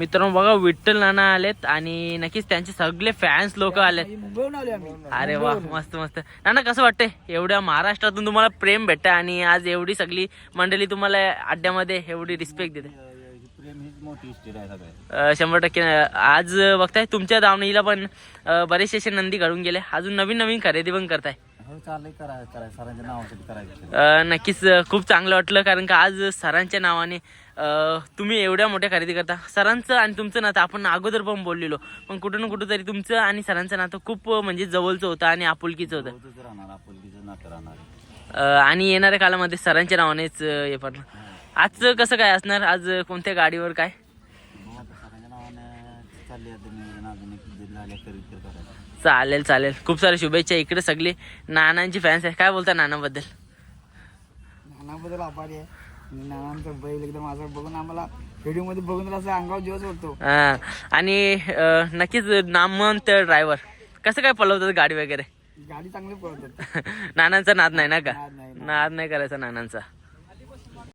मित्रांनो बघा विठ्ठल नाना आलेत आणि नक्कीच त्यांचे सगळे फॅन्स लोक आलेत. अरे वा मस्त मस्त. नाना कसं वाटतंय? एवढ्या महाराष्ट्रातून तुम्हाला प्रेम भेटतं आणि आज एवढी सगळी मंडळी तुम्हाला अड्ड्यामध्ये एवढी रिस्पेक्ट देते. शंभर टक्के. आज बघताय तुमच्या दावणीला पण बरेचसे असे नंदी घडून गेले. अजून नवीन नवीन खरेदी पण करताय. हो नक्कीच खूप चांगलं वाटलं कारण का आज सरांच्या नावाने तुम्ही एवढ्या मोठ्या खरेदी करता. सरांचं आणि तुमचं नातं आपण अगोदर पण बोललेलो. पण कुठं ना कुठं तरी तुमचं आणि सरांचं नातं खूप म्हणजे जवळचं होतं आणि आपुलकीचं होतं. भाऊचंच राहणार आपुलकीचं नातं राहणार. अं, आणि येणाऱ्या काळामध्ये सरांच्या नावानेच हे पण आजचं कसं काय असणार? आज कोणत्या गाडीवर काय? आता सरांच्या नावानं चालली चालेल चालेल. खूप साऱ्या शुभेच्छा इकडे सगळे. नानांची फॅन्स आहे. काय बोलता नानाबद्दल? नानाबद्दल आभारी आहे. नानांचं बैल एकदम असं बघून आम्हाला व्हिडिओमध्ये बघून असं अंगावर जीवच वाटतो हा, आणि अं, नक्कीच नामवंत ड्रायव्हर कसं काय पलवतात गाडी वगैरे? गाडी चांगली पळवतात. नानांचा नाद नाही ना का? नाद नाही, नाद. नाद नाही करायचा नानांचा.